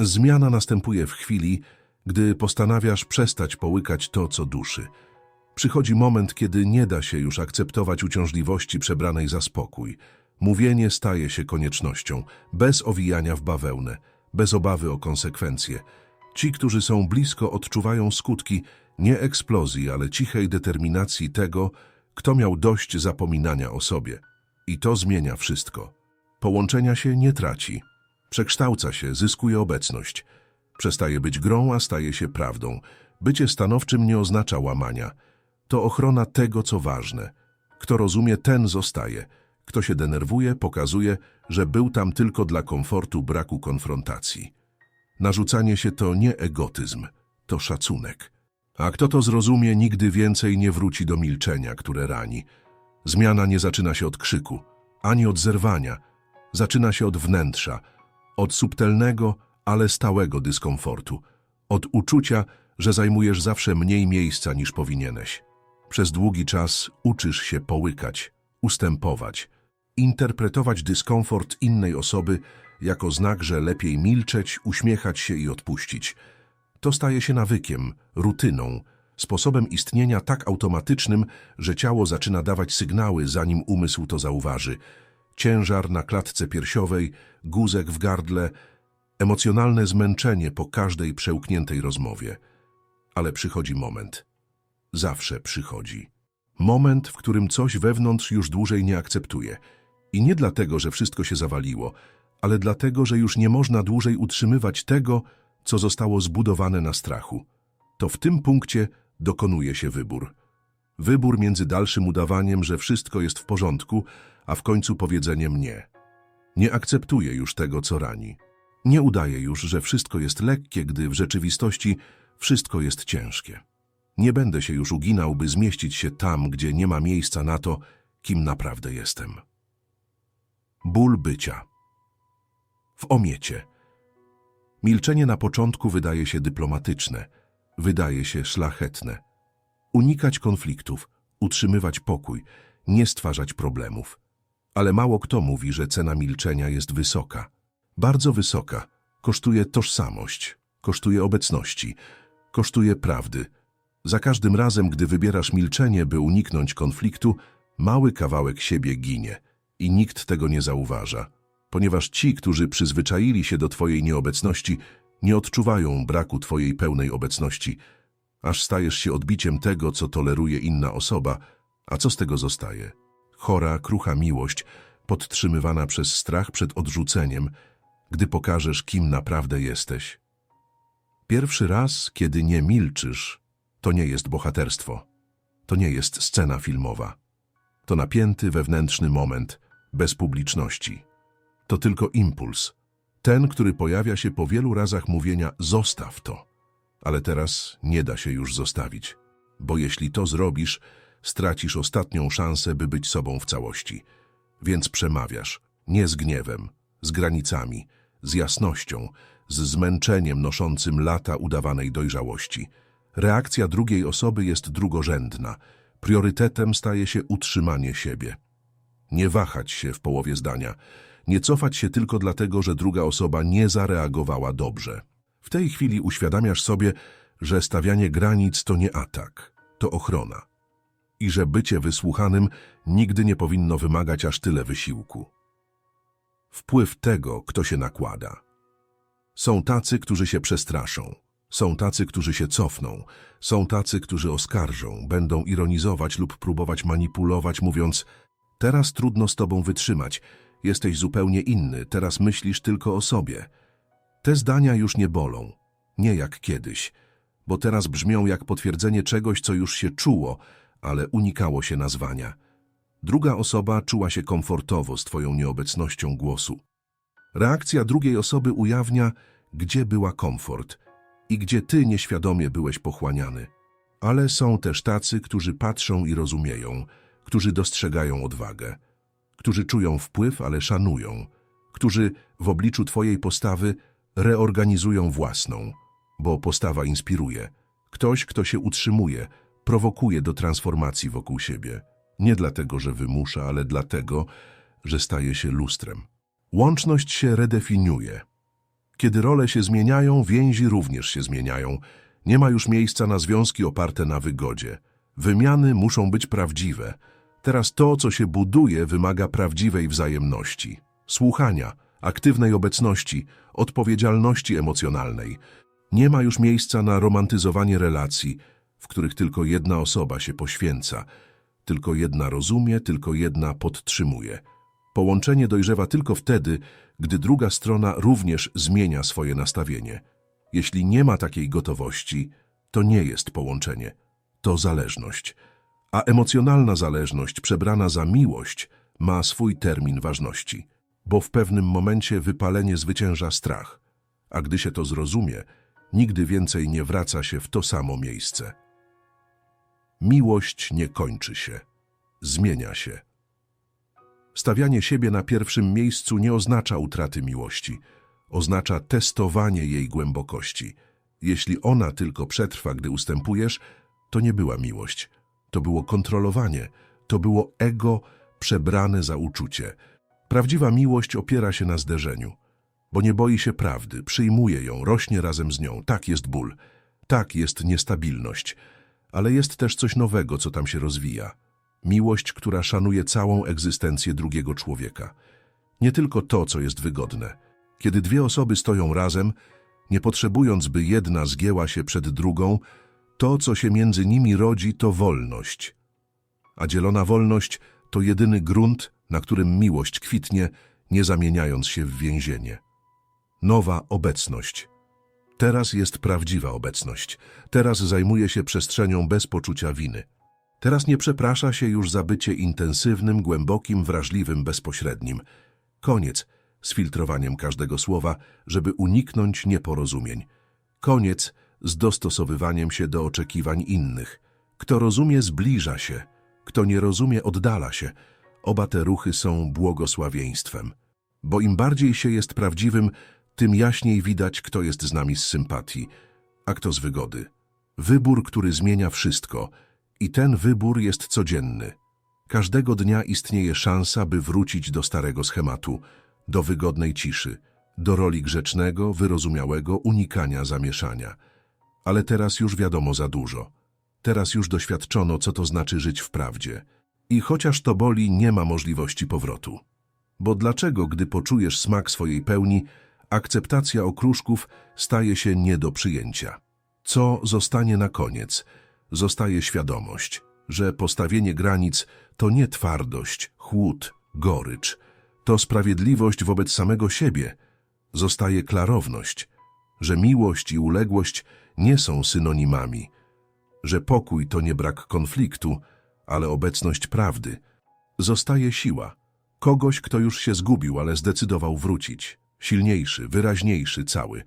Zmiana następuje w chwili, gdy postanawiasz przestać połykać to, co duszy. Przychodzi moment, kiedy nie da się już akceptować uciążliwości przebranej za spokój. Mówienie staje się koniecznością, bez owijania w bawełnę, bez obawy o konsekwencje. Ci, którzy są blisko, odczuwają skutki nie eksplozji, ale cichej determinacji tego, kto miał dość zapominania o sobie. I to zmienia wszystko. Połączenia się nie traci. Przekształca się, zyskuje obecność. Przestaje być grą, a staje się prawdą. Bycie stanowczym nie oznacza łamania. To ochrona tego, co ważne. Kto rozumie, ten zostaje. Kto się denerwuje, pokazuje, że był tam tylko dla komfortu braku konfrontacji. Narzucanie się to nie egotyzm, to szacunek. A kto to zrozumie, nigdy więcej nie wróci do milczenia, które rani. Zmiana nie zaczyna się od krzyku, ani od zerwania. Zaczyna się od wnętrza, od subtelnego, ale stałego dyskomfortu, od uczucia, że zajmujesz zawsze mniej miejsca niż powinieneś. Przez długi czas uczysz się połykać, ustępować, interpretować dyskomfort innej osoby jako znak, że lepiej milczeć, uśmiechać się i odpuścić. To staje się nawykiem, rutyną, sposobem istnienia tak automatycznym, że ciało zaczyna dawać sygnały, zanim umysł to zauważy. Ciężar na klatce piersiowej, guzek w gardle, emocjonalne zmęczenie po każdej przełkniętej rozmowie. Ale przychodzi moment. Zawsze przychodzi. Moment, w którym coś wewnątrz już dłużej nie akceptuje. I nie dlatego, że wszystko się zawaliło, ale dlatego, że już nie można dłużej utrzymywać tego, co zostało zbudowane na strachu. To w tym punkcie dokonuje się wybór. Wybór między dalszym udawaniem, że wszystko jest w porządku, a w końcu powiedzeniem nie. Nie akceptuję już tego, co rani. Nie udaje już, że wszystko jest lekkie, gdy w rzeczywistości wszystko jest ciężkie. Nie będę się już uginał, by zmieścić się tam, gdzie nie ma miejsca na to, kim naprawdę jestem. Ból bycia. W omiecie. Milczenie na początku wydaje się dyplomatyczne, wydaje się szlachetne. Unikać konfliktów, utrzymywać pokój, nie stwarzać problemów. Ale mało kto mówi, że cena milczenia jest wysoka. Bardzo wysoka. Kosztuje tożsamość, kosztuje obecności, kosztuje prawdy. Za każdym razem, gdy wybierasz milczenie, by uniknąć konfliktu, mały kawałek siebie ginie i nikt tego nie zauważa, ponieważ ci, którzy przyzwyczaili się do Twojej nieobecności, nie odczuwają braku Twojej pełnej obecności, aż stajesz się odbiciem tego, co toleruje inna osoba, a co z tego zostaje? Chora, krucha miłość, podtrzymywana przez strach przed odrzuceniem, gdy pokażesz, kim naprawdę jesteś. Pierwszy raz, kiedy nie milczysz, to nie jest bohaterstwo. To nie jest scena filmowa. To napięty wewnętrzny moment, bez publiczności. To tylko impuls. Ten, który pojawia się po wielu razach mówienia zostaw to. Ale teraz nie da się już zostawić, bo jeśli to zrobisz, stracisz ostatnią szansę, by być sobą w całości. Więc przemawiasz, nie z gniewem, z granicami, z jasnością, z zmęczeniem noszącym lata udawanej dojrzałości. Reakcja drugiej osoby jest drugorzędna. Priorytetem staje się utrzymanie siebie. Nie wahać się w połowie zdania, nie cofać się tylko dlatego, że druga osoba nie zareagowała dobrze. W tej chwili uświadamiasz sobie, że stawianie granic to nie atak, to ochrona. I że bycie wysłuchanym nigdy nie powinno wymagać aż tyle wysiłku. Wpływ tego, kto się nakłada. Są tacy, którzy się przestraszą. Są tacy, którzy się cofną. Są tacy, którzy oskarżą, będą ironizować lub próbować manipulować, mówiąc Teraz trudno z tobą wytrzymać. Jesteś zupełnie inny, teraz myślisz tylko o sobie. Te zdania już nie bolą. Nie jak kiedyś. Bo teraz brzmią jak potwierdzenie czegoś, co już się czuło, ale unikało się nazwania. Druga osoba czuła się komfortowo z twoją nieobecnością głosu. Reakcja drugiej osoby ujawnia, gdzie była komfort i gdzie ty nieświadomie byłeś pochłaniany. Ale są też tacy, którzy patrzą i rozumieją, którzy dostrzegają odwagę, którzy czują wpływ, ale szanują, którzy w obliczu twojej postawy reorganizują własną, bo postawa inspiruje. Ktoś, kto się utrzymuje, prowokuje do transformacji wokół siebie. Nie dlatego, że wymusza, ale dlatego, że staje się lustrem. Łączność się redefiniuje. Kiedy role się zmieniają, więzi również się zmieniają. Nie ma już miejsca na związki oparte na wygodzie. Wymiany muszą być prawdziwe. Teraz to, co się buduje, wymaga prawdziwej wzajemności, słuchania, aktywnej obecności, odpowiedzialności emocjonalnej. Nie ma już miejsca na romantyzowanie relacji, w których tylko jedna osoba się poświęca, tylko jedna rozumie, tylko jedna podtrzymuje. Połączenie dojrzewa tylko wtedy, gdy druga strona również zmienia swoje nastawienie. Jeśli nie ma takiej gotowości, to nie jest połączenie, to zależność. A emocjonalna zależność przebrana za miłość ma swój termin ważności, bo w pewnym momencie wypalenie zwycięża strach, a gdy się to zrozumie, nigdy więcej nie wraca się w to samo miejsce. Miłość nie kończy się, zmienia się. Stawianie siebie na pierwszym miejscu nie oznacza utraty miłości, oznacza testowanie jej głębokości. Jeśli ona tylko przetrwa, gdy ustępujesz, to nie była miłość. To było kontrolowanie, to było ego przebrane za uczucie. Prawdziwa miłość opiera się na zderzeniu, bo nie boi się prawdy, przyjmuje ją, rośnie razem z nią. Tak jest ból, tak jest niestabilność, ale jest też coś nowego, co tam się rozwija. Miłość, która szanuje całą egzystencję drugiego człowieka. Nie tylko to, co jest wygodne. Kiedy dwie osoby stoją razem, nie potrzebując, by jedna zgięła się przed drugą, to, co się między nimi rodzi, to wolność. A dzielona wolność to jedyny grunt, na którym miłość kwitnie, nie zamieniając się w więzienie. Nowa obecność. Teraz jest prawdziwa obecność. Teraz zajmuje się przestrzenią bez poczucia winy. Teraz nie przeprasza się już za bycie intensywnym, głębokim, wrażliwym, bezpośrednim. Koniec z filtrowaniem każdego słowa, żeby uniknąć nieporozumień. Koniec z dostosowywaniem się do oczekiwań innych. Kto rozumie, zbliża się. Kto nie rozumie, oddala się. Oba te ruchy są błogosławieństwem. Bo im bardziej się jest prawdziwym, tym jaśniej widać, kto jest z nami z sympatii, a kto z wygody. Wybór, który zmienia wszystko. I ten wybór jest codzienny. Każdego dnia istnieje szansa, by wrócić do starego schematu, do wygodnej ciszy, do roli grzecznego, wyrozumiałego unikania zamieszania. Ale teraz już wiadomo za dużo. Teraz już doświadczono, co to znaczy żyć w prawdzie. I chociaż to boli, nie ma możliwości powrotu. Bo dlaczego, gdy poczujesz smak swojej pełni, akceptacja okruszków staje się nie do przyjęcia? Co zostanie na koniec? Zostaje świadomość, że postawienie granic to nie twardość, chłód, gorycz. To sprawiedliwość wobec samego siebie. Zostaje klarowność, że miłość i uległość nie są synonimami, że pokój to nie brak konfliktu, ale obecność prawdy. Zostaje siła. Kogoś, kto już się zgubił, ale zdecydował wrócić. Silniejszy, wyraźniejszy, cały.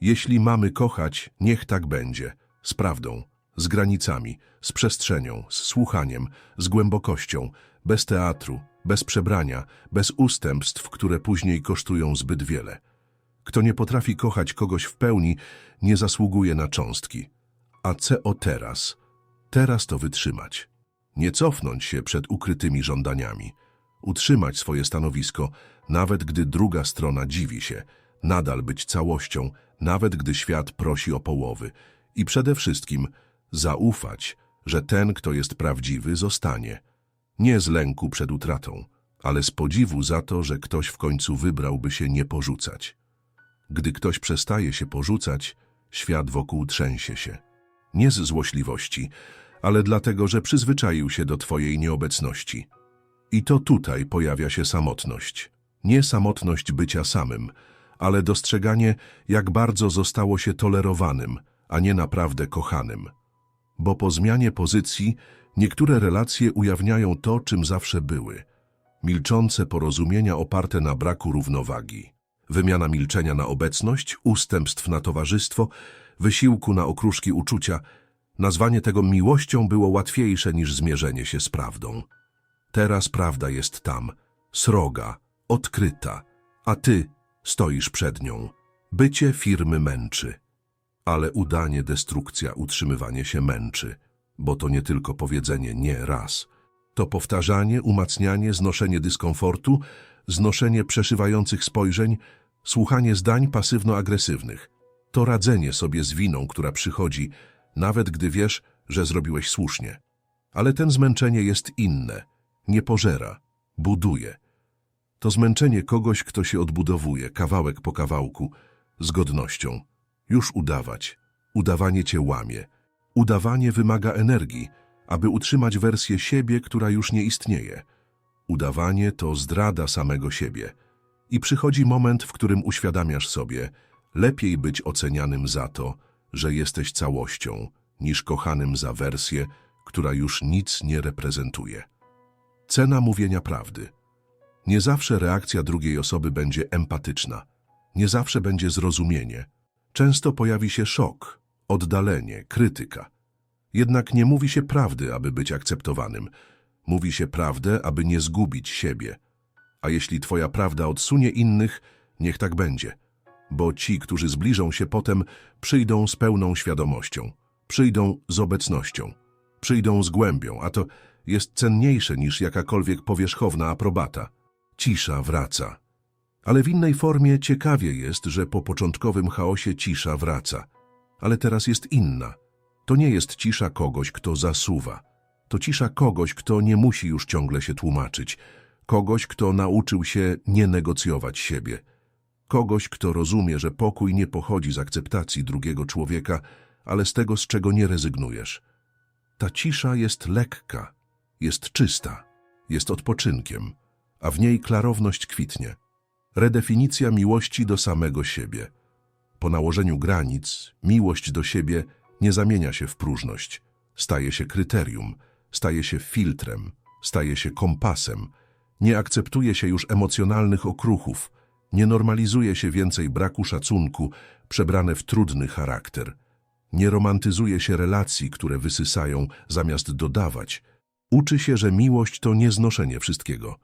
Jeśli mamy kochać, niech tak będzie. Z prawdą, z granicami, z przestrzenią, z słuchaniem, z głębokością, bez teatru, bez przebrania, bez ustępstw, które później kosztują zbyt wiele. Kto nie potrafi kochać kogoś w pełni, nie zasługuje na cząstki. A co teraz? Teraz to wytrzymać. Nie cofnąć się przed ukrytymi żądaniami. Utrzymać swoje stanowisko, nawet gdy druga strona dziwi się. Nadal być całością, nawet gdy świat prosi o połowy. I przede wszystkim zaufać, że ten, kto jest prawdziwy, zostanie. Nie z lęku przed utratą, ale z podziwu za to, że ktoś w końcu wybrałby się nie porzucać. Gdy ktoś przestaje się porzucać, świat wokół trzęsie się. Nie z złośliwości, ale dlatego, że przyzwyczaił się do Twojej nieobecności. I to tutaj pojawia się samotność. Nie samotność bycia samym, ale dostrzeganie, jak bardzo zostało się tolerowanym, a nie naprawdę kochanym. Bo po zmianie pozycji niektóre relacje ujawniają to, czym zawsze były. Milczące porozumienia oparte na braku równowagi. Wymiana milczenia na obecność, ustępstw na towarzystwo, wysiłku na okruszki uczucia. Nazwanie tego miłością było łatwiejsze niż zmierzenie się z prawdą. Teraz prawda jest tam, sroga, odkryta, a ty stoisz przed nią. Bycie firmy męczy, ale udanie destrukcja, utrzymywanie się męczy, bo to nie tylko powiedzenie nie raz. To powtarzanie, umacnianie, znoszenie dyskomfortu, znoszenie przeszywających spojrzeń, Słuchanie zdań pasywno-agresywnych to radzenie sobie z winą, która przychodzi, nawet gdy wiesz, że zrobiłeś słusznie. Ale ten zmęczenie jest inne, nie pożera, buduje. To zmęczenie kogoś, kto się odbudowuje, kawałek po kawałku, z godnością. Już udawać. Udawanie cię łamie. Udawanie wymaga energii, aby utrzymać wersję siebie, która już nie istnieje. Udawanie to zdrada samego siebie. I przychodzi moment, w którym uświadamiasz sobie, lepiej być ocenianym za to, że jesteś całością, niż kochanym za wersję, która już nic nie reprezentuje. Cena mówienia prawdy. Nie zawsze reakcja drugiej osoby będzie empatyczna. Nie zawsze będzie zrozumienie. Często pojawi się szok, oddalenie, krytyka. Jednak nie mówi się prawdy, aby być akceptowanym. Mówi się prawdę, aby nie zgubić siebie. A jeśli twoja prawda odsunie innych, niech tak będzie. Bo ci, którzy zbliżą się potem, przyjdą z pełną świadomością. Przyjdą z obecnością. Przyjdą z głębią, a to jest cenniejsze niż jakakolwiek powierzchowna aprobata. Cisza wraca. Ale w innej formie ciekawie jest, że po początkowym chaosie cisza wraca. Ale teraz jest inna. To nie jest cisza kogoś, kto zasuwa. To cisza kogoś, kto nie musi już ciągle się tłumaczyć. Kogoś, kto nauczył się nie negocjować siebie. Kogoś, kto rozumie, że pokój nie pochodzi z akceptacji drugiego człowieka, ale z tego, z czego nie rezygnujesz. Ta cisza jest lekka, jest czysta, jest odpoczynkiem, a w niej klarowność kwitnie. Redefinicja miłości do samego siebie. Po nałożeniu granic, miłość do siebie nie zamienia się w próżność. Staje się kryterium, staje się filtrem, staje się kompasem. Nie akceptuje się już emocjonalnych okruchów, nie normalizuje się więcej braku szacunku, przebrane w trudny charakter. Nie romantyzuje się relacji, które wysysają, zamiast dodawać. Uczy się, że miłość to nie znoszenie wszystkiego.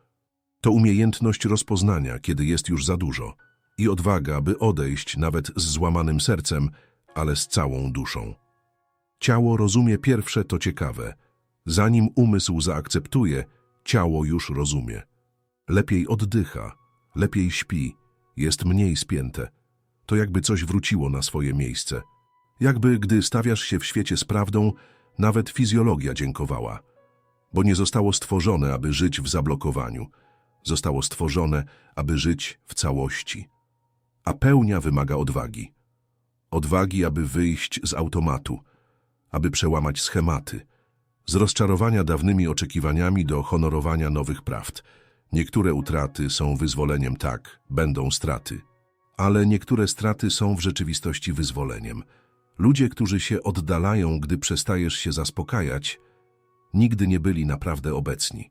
To umiejętność rozpoznania, kiedy jest już za dużo i odwaga, by odejść nawet z złamanym sercem, ale z całą duszą. Ciało rozumie pierwsze to ciekawe. Zanim umysł zaakceptuje, ciało już rozumie. Lepiej oddycha, lepiej śpi, jest mniej spięte. To jakby coś wróciło na swoje miejsce. Jakby, gdy stawiasz się w świecie z prawdą, nawet fizjologia dziękowała. Bo nie zostało stworzone, aby żyć w zablokowaniu. Zostało stworzone, aby żyć w całości. A pełnia wymaga odwagi. Odwagi, aby wyjść z automatu, aby przełamać schematy. Z rozczarowania dawnymi oczekiwaniami do honorowania nowych prawd. Niektóre utraty są wyzwoleniem tak, będą straty. Ale niektóre straty są w rzeczywistości wyzwoleniem. Ludzie, którzy się oddalają, gdy przestajesz się zaspokajać, nigdy nie byli naprawdę obecni.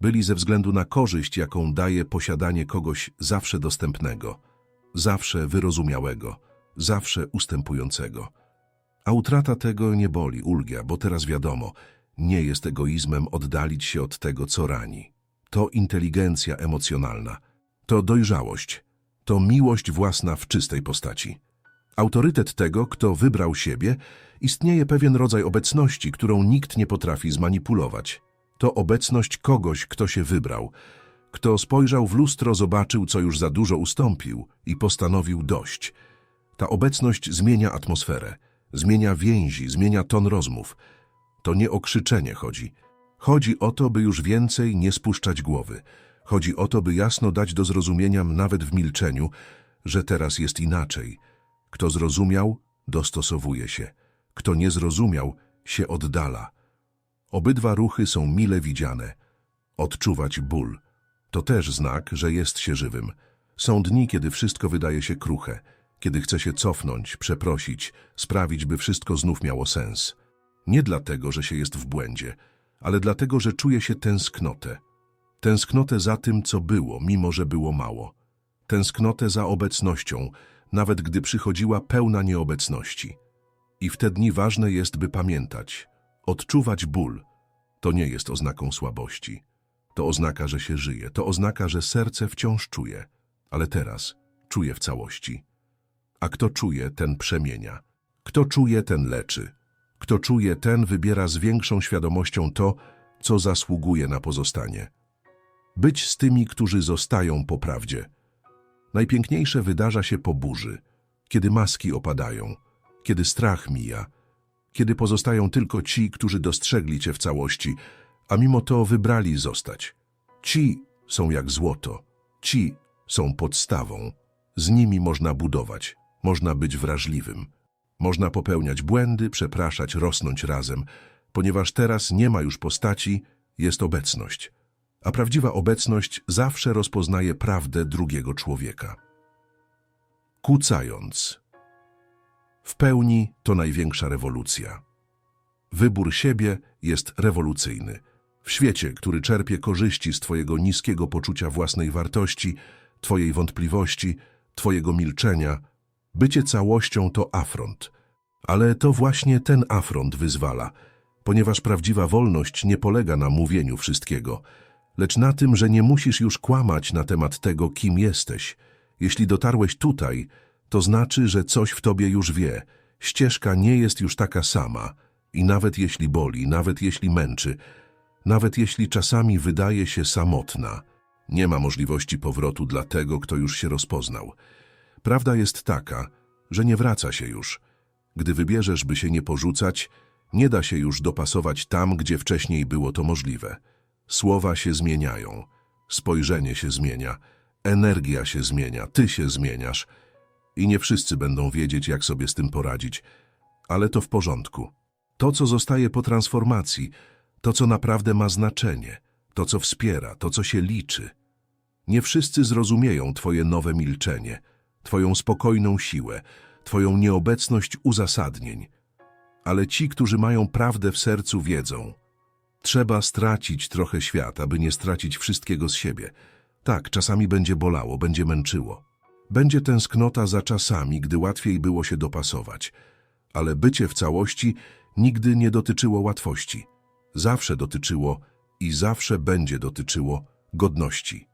Byli ze względu na korzyść, jaką daje posiadanie kogoś zawsze dostępnego, zawsze wyrozumiałego, zawsze ustępującego. A utrata tego nie boli, ulgia, bo teraz wiadomo, nie jest egoizmem oddalić się od tego, co rani. To inteligencja emocjonalna, to dojrzałość, to miłość własna w czystej postaci. Autorytet tego, kto wybrał siebie, istnieje pewien rodzaj obecności, którą nikt nie potrafi zmanipulować. To obecność kogoś, kto się wybrał, kto spojrzał w lustro, zobaczył, co już za dużo ustąpił i postanowił dość. Ta obecność zmienia atmosferę, zmienia więzi, zmienia ton rozmów. To nie o krzyczenie chodzi. Chodzi o to, by już więcej nie spuszczać głowy. Chodzi o to, by jasno dać do zrozumienia nawet w milczeniu, że teraz jest inaczej. Kto zrozumiał, dostosowuje się. Kto nie zrozumiał, się oddala. Obydwa ruchy są mile widziane. Odczuwać ból. To też znak, że jest się żywym. Są dni, kiedy wszystko wydaje się kruche, kiedy chce się cofnąć, przeprosić, sprawić, by wszystko znów miało sens. Nie dlatego, że się jest w błędzie, ale dlatego, że czuje się tęsknotę. Tęsknotę za tym, co było, mimo że było mało. Tęsknotę za obecnością, nawet gdy przychodziła pełna nieobecności. I w te dni ważne jest, by pamiętać, odczuwać ból. To nie jest oznaką słabości. To oznaka, że się żyje. To oznaka, że serce wciąż czuje, ale teraz czuje w całości. A kto czuje, ten przemienia. Kto czuje, ten leczy. Kto czuje, ten wybiera z większą świadomością to, co zasługuje na pozostanie. Być z tymi, którzy zostają po prawdzie. Najpiękniejsze wydarza się po burzy, kiedy maski opadają, kiedy strach mija, kiedy pozostają tylko ci, którzy dostrzegli cię w całości, a mimo to wybrali zostać. Ci są jak złoto, ci są podstawą. Z nimi można budować, można być wrażliwym. Można popełniać błędy, przepraszać, rosnąć razem, ponieważ teraz nie ma już postaci, jest obecność. A prawdziwa obecność zawsze rozpoznaje prawdę drugiego człowieka. Kłócając. W pełni to największa rewolucja. Wybór siebie jest rewolucyjny. W świecie, który czerpie korzyści z Twojego niskiego poczucia własnej wartości, Twojej wątpliwości, Twojego milczenia, bycie całością to afront. Ale to właśnie ten afront wyzwala, ponieważ prawdziwa wolność nie polega na mówieniu wszystkiego, lecz na tym, że nie musisz już kłamać na temat tego, kim jesteś. Jeśli dotarłeś tutaj, to znaczy, że coś w tobie już wie. Ścieżka nie jest już taka sama. I nawet jeśli boli, nawet jeśli męczy, nawet jeśli czasami wydaje się samotna, nie ma możliwości powrotu dla tego, kto już się rozpoznał. Prawda jest taka, że nie wraca się już. Gdy wybierzesz, by się nie porzucać, nie da się już dopasować tam, gdzie wcześniej było to możliwe. Słowa się zmieniają, spojrzenie się zmienia, energia się zmienia, ty się zmieniasz i nie wszyscy będą wiedzieć, jak sobie z tym poradzić, ale to w porządku. To, co zostaje po transformacji, to, co naprawdę ma znaczenie, to, co wspiera, to, co się liczy. Nie wszyscy zrozumieją Twoje nowe milczenie, Twoją spokojną siłę, Twoją nieobecność uzasadnień. Ale ci, którzy mają prawdę w sercu, wiedzą. Trzeba stracić trochę świat, aby nie stracić wszystkiego z siebie. Tak, czasami będzie bolało, będzie męczyło. Będzie tęsknota za czasami, gdy łatwiej było się dopasować. Ale bycie w całości nigdy nie dotyczyło łatwości. Zawsze dotyczyło i zawsze będzie dotyczyło godności.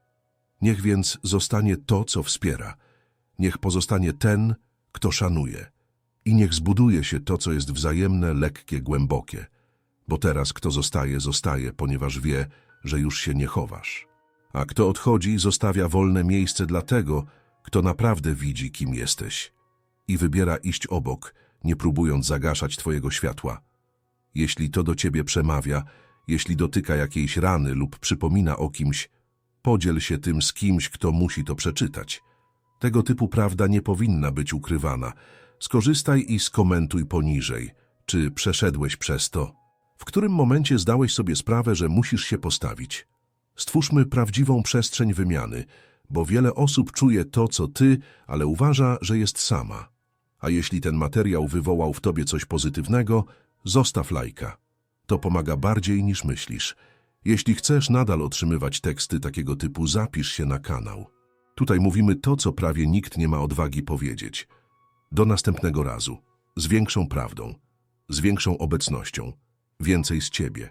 Niech więc zostanie to, co wspiera. Niech pozostanie ten, kto szanuje. I niech zbuduje się to, co jest wzajemne, lekkie, głębokie. Bo teraz kto zostaje, zostaje, ponieważ wie, że już się nie chowasz. A kto odchodzi, zostawia wolne miejsce dla tego, kto naprawdę widzi, kim jesteś. I wybiera iść obok, nie próbując zagaszać twojego światła. Jeśli to do ciebie przemawia, jeśli dotyka jakiejś rany lub przypomina o kimś, podziel się tym z kimś, kto musi to przeczytać. Tego typu prawda nie powinna być ukrywana. Skorzystaj i skomentuj poniżej. Czy przeszedłeś przez to? W którym momencie zdałeś sobie sprawę, że musisz się postawić? Stwórzmy prawdziwą przestrzeń wymiany, bo wiele osób czuje to, co ty, ale uważa, że jest sama. A jeśli ten materiał wywołał w tobie coś pozytywnego, zostaw lajka. To pomaga bardziej niż myślisz. Jeśli chcesz nadal otrzymywać teksty takiego typu, zapisz się na kanał. Tutaj mówimy to, co prawie nikt nie ma odwagi powiedzieć. Do następnego razu. Z większą prawdą, z większą obecnością, więcej z ciebie.